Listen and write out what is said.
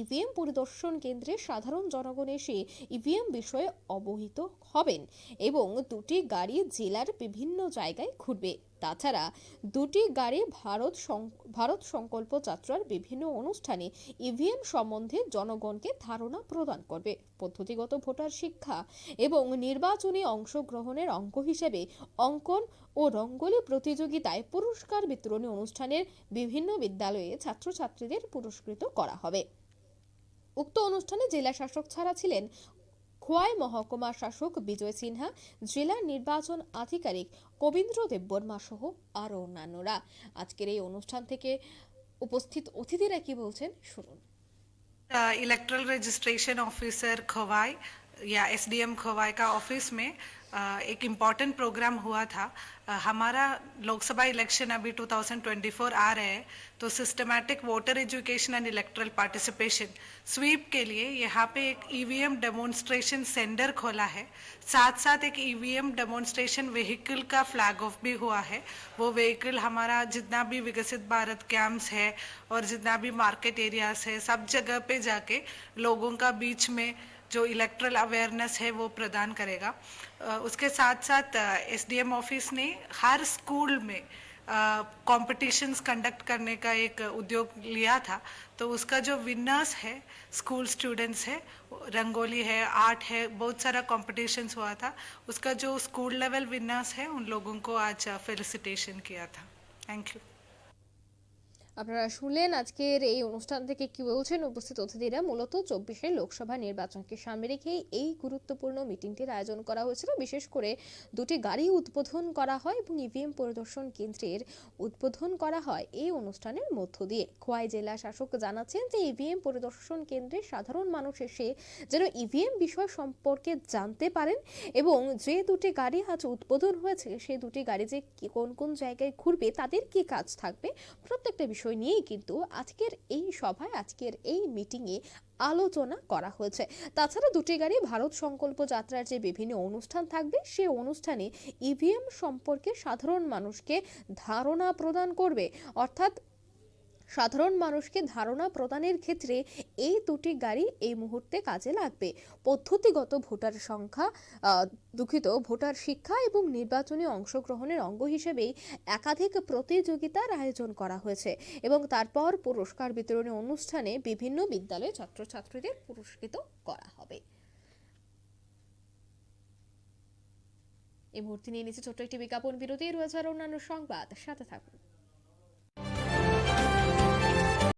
EVM পরিদর্শন কেন্দ্রে সাধারণ জনগণ এসে ইভিএম বিষয়ে অবহিত হবেন এবং দুটি গাড়ি জেলার বিভিন্ন জায়গায় ঘুরবে। তাছাড়া দুটি গাড়ি ভারত ভারত সংকল্প যাত্রার বিভিন্ন অনুষ্ঠানে ইভিএম সম্বন্ধে জনগণকে ধারণা প্রদান করবে। পদ্ধতিগত ভোটার শিক্ষা এবং নির্বাচনী অংশগ্রহণের অঙ্গ হিসেবে অঙ্কন ও রঙ্গোলি প্রতিযোগিতায় পুরস্কার বিতরণী অনুষ্ঠানের বিভিন্ন বিদ্যালয়ে ছাত্রছাত্রীদের পুরস্কৃত করা হবে। উক্ত অনুষ্ঠানে জেলা শাসক ছাড়া ছিলেন খোয়াই মহকুমা শাসক বিজয় সিনহা, জেলা নির্বাচন আধিকারিক কবীন্দ্র দেববর্মা সহ আরও অন্যান্যরা। আজকের এই অনুষ্ঠান থেকে উপস্থিত অতিথিরা কি বলছেন শুনুন। ইলেকট্রাল রেজিস্ট্রেশন অফিসার খোয়াই या एसडीएम खोवाई का ऑफ़िस में एक इंपॉर्टेंट प्रोग्राम हुआ था। हमारा लोकसभा इलेक्शन अभी 2024 आ रहे हैं तो systematic voter education and electoral participation SVEEP के लिए यहाँ पे एक ईवीएम डेमोन्स्ट्रेशन सेंटर खोला है। साथ साथ एक ईवीएम डेमोन्स्ट्रेशन व्हीकल का फ्लैग ऑफ़ भी हुआ है। वो व्हीकल हमारा जितना भी विकसित भारत कैंप्स है और जितना भी मार्केट एरियाज़ है, सब जगह पे जाके लोगों का बीच में जो इलेक्ट्रल अवेयरनेस है, वो प्रदान करेगा। उसके साथ साथ एसडीएम ऑफ़िस ने हर स्कूल में कंपटीशंस कंडक्ट करने का एक उद्योग लिया था। तो उसका जो विनर्स है स्कूल स्टूडेंट्स है, रंगोली है आर्ट है, बहुत सारा कॉम्पिटिशन्स हुआ था। उसका जो स्कूल लेवल विनर्स है, उन लोगों को आज फेलिसिटेशन किया था। थैंक यू আপনারা শুনলেন আজকের এই অনুষ্ঠান থেকে কি বলছেন উপস্থিত অতিথিরা? মূলত চব্বিশে লোকসভা নির্বাচনকে সামনে রেখে এই গুরুত্বপূর্ণ মিটিংটির আয়োজন করা হয়েছিল। বিশেষ করে দুটি গাড়ি উদ্বোধন করা হয় এবং ইভিএম পরিদর্শন কেন্দ্রের উদ্বোধন করা হয় এই অনুষ্ঠানের মধ্য দিয়ে। খোয়াই জেলা শাসক জানাচ্ছেন যে ইভিএম পরিদর্শন কেন্দ্রে সাধারণ মানুষ এসে যেন ইভিএম বিষয় সম্পর্কে জানতে পারেন এবং যে দুটি গাড়ি আজ উদ্বোধন হয়েছে সেই দুটি গাড়ি যে কোন কোন জায়গায় ঘুরবে, তাদের কি কাজ থাকবে, প্রত্যেকটা বিষয় নিয়েই কিন্তু আজকের এই সভায়, আজকের এই মিটিংয়ে আলোচনা করা হয়েছে। তাছাড়া দুটি গাড়ি ভারত সংকল্প যাত্রার যে বিভিন্ন অনুষ্ঠান থাকবে, সে অনুষ্ঠানে ইভিএম সম্পর্কে সাধারণ মানুষকে ধারণা প্রদান করবে। অর্থাৎ সাধারণ মানুষকে ধারণা প্রদানের ক্ষেত্রে এই দুটি গাড়ি এই মুহূর্তে কাজে লাগবে। পদ্ধতিগত ভোটার সংখ্যা দুঃখিত, ভোটার শিক্ষা এবং নির্বাচনী অংশগ্রহণের অঙ্গ হিসেবেই একাধিক প্রতিযোগিতার আয়োজন করা হয়েছে এবং তারপর পুরস্কার বিতরণী অনুষ্ঠানে বিভিন্ন বিদ্যালয়ে ছাত্রছাত্রীদের পুরস্কৃত করা হবে। এই মুহূর্তে নিয়ে নিচ্ছে ছোট্ট একটি বিজ্ঞাপন। বিরতি রয়েছে আর অন্যান্য সংবাদ। সাথে থাকুন।